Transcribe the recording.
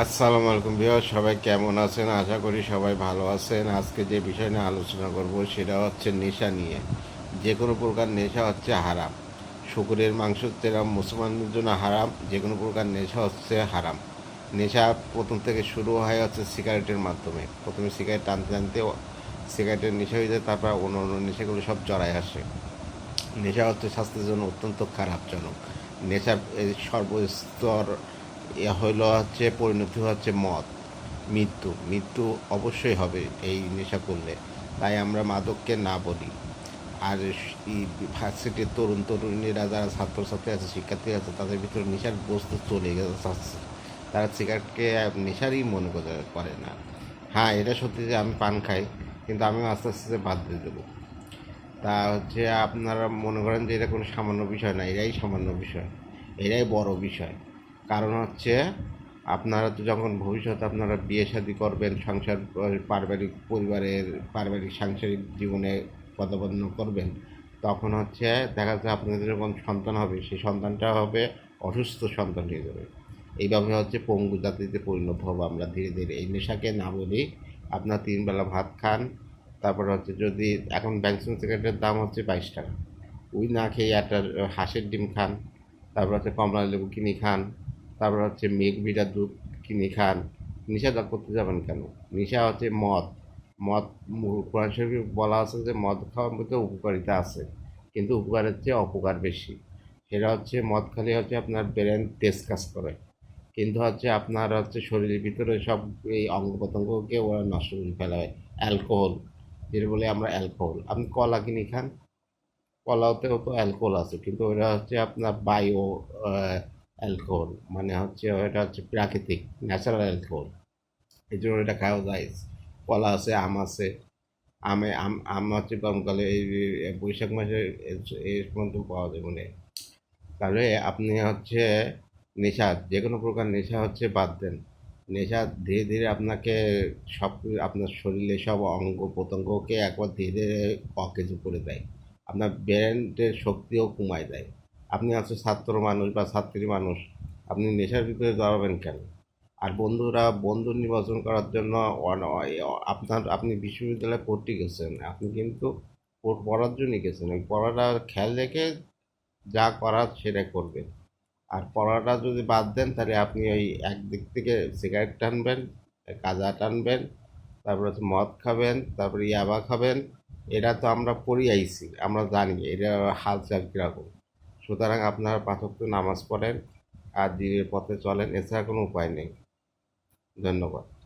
আসসালামু আলাইকুম ভিউ সবাই কেমন আছেন? আশা করি সবাই ভালো আছেন। আজকে যে বিষয় নিয়ে আলোচনা করব সেটা হচ্ছে নেশা নিয়ে। যে কোনো প্রকার নেশা হচ্ছে হারাম। শুকুরের মাংস যেরকম মুসলমানদের জন্য হারাম। যে কোনো প্রকার নেশা হচ্ছে হারাম। নেশা প্রথম থেকে শুরু হয় হচ্ছে সিগারেটের মাধ্যমে। প্রথমে সিগারেট টানতে টানতে সিগারেটের নেশা হয়ে যায়, তারপর অন্য অন্য নেশাগুলো সব জড়ায় আসে। নেশা হচ্ছে স্বাস্থ্যের জন্য অত্যন্ত খারাপজনক। নেশার সর্বস্তর হইল হচ্ছে পরিণতি হচ্ছে মদ, মৃত্যু। মৃত্যু অবশ্যই হবে এই নেশা করলে। তাই আমরা মাদককে না বলি। আর ভার্সিটির তরুণ তরুণীরা যারা ছাত্রছাত্রী আছে, শিক্ষার্থী আছে, তাদের ভিতরে নেশার বস্তু চলে গেছে। তারা সিগারেটকে নেশারই মনে করে না। হ্যাঁ এটা সত্যি যে আমি পান খাই, কিন্তু আমিও আস্তে আস্তে বাদ দিয়ে দেবো। তা হচ্ছে আপনারা মনে করেন যে এটা কোনো সামান্য বিষয় না, এরাই সামান্য বিষয়। এরাই বড় বিষয়। কারণ হচ্ছে আপনারা তো যখন ভবিষ্যতে আপনারা বিয়ে শাদী করবেন, সংসার পারিবারিক পরিবারের পারিবারিক সাংসারিক জীবনে পদাবন্ন করবেন, তখন হচ্ছে দেখা যাচ্ছে আপনাদের যখন সন্তান হবে, সেই সন্তানটা হবে অসুস্থ সন্তান হয়ে যাবে। এইভাবে হচ্ছে পঙ্গু জাতিতে পরিণত হব আমরা ধীরে ধীরে। এই নেশাকে না বলি, আপনার তিনবেলা ভাত খান, তারপর হচ্ছে যদি, এখন ব্যাংসন সিগারেটের দাম হচ্ছে বাইশ টাকা। ওই না খেয়ে একটা হাঁসের ডিম খান, তারপর হচ্ছে কমলা লেবু কিনে খান তারপর হচ্ছে মেঘ বিড়া দুধ কিনে খান? নেশা করতে যাবেন কেন? নেশা হচ্ছে মদ। মদ কোরআন শরীফে বলা আছে যে মদ খাওয়ার মধ্যে উপকারিতা আছে, কিন্তু উপকারের চেয়ে অপকার বেশি। সেটা হচ্ছে মদ খালি হচ্ছে আপনার ব্রেন তেজ কাজ করে, কিন্তু হচ্ছে আপনার হচ্ছে শরীরের ভিতরে সব এই অঙ্গ প্রত্যঙ্গকে ওরা নষ্ট করে ফেলা। হয় অ্যালকোহল, যেটা বলে আমরা অ্যালকোহল। আপনি কলা কিনে খান? কলাতেও তো অ্যালকোহল আছে, কিন্তু ওরা হচ্ছে আপনার বায়ো অ্যালকোহল মানে হচ্ছে ওটা হচ্ছে প্রাকৃতিক, ন্যাচারাল অ্যালকোহল। এই জন্য এটা খাওয়া যায় কলা আছে, আম আছে, আমে, আম আম হচ্ছে গরমকালে এই বৈশাখ মাসে এই পর্যন্ত পাওয়া যায় মানে। তাহলে আপনি হচ্ছে নেশা যে কোনো প্রকার নেশা হচ্ছে বাদ দেন। নেশা ধীরে ধীরে আপনাকে সব, আপনার শরীরে সব অঙ্গ প্রত্যঙ্গকে একবার ধীরে ধীরে অকেজো করে দেয়। আপনার ব্রেনের শক্তিও কমায় দেয়। আপনি আছে ছাত্র মানুষ বা ছাত্রী মানুষ, আপনি নেশার ভিতরে জড়াবেন কেন? আর বন্ধুরা, বন্ধু নির্বাচন করার জন্য আপনার, আপনি বিশ্ববিদ্যালয়ে পড়তে গেছেন, আপনি কিন্তু পড়ার জন্যই গেছেন। ওই পড়াটা খেয়াল রেখে যা করার সেটা করবেন। আর পড়াটা যদি বাদ দেন, তাহলে আপনি ওই একদিক থেকে সিগারেট টানবেন কাজা টানবেন, তারপর হচ্ছে মদ খাবেন, তারপরে ইয়াবা খাবেন। এটা তো আমরা পড়ি আইছি আমরা জানি, এটা হাল চাল কীরকম। সুতরাং আপনারা পাঠক নামাজ পড়েন আর দিনের পথে চলেন এছাড়া কোনো উপায় নেই। ধন্যবাদ।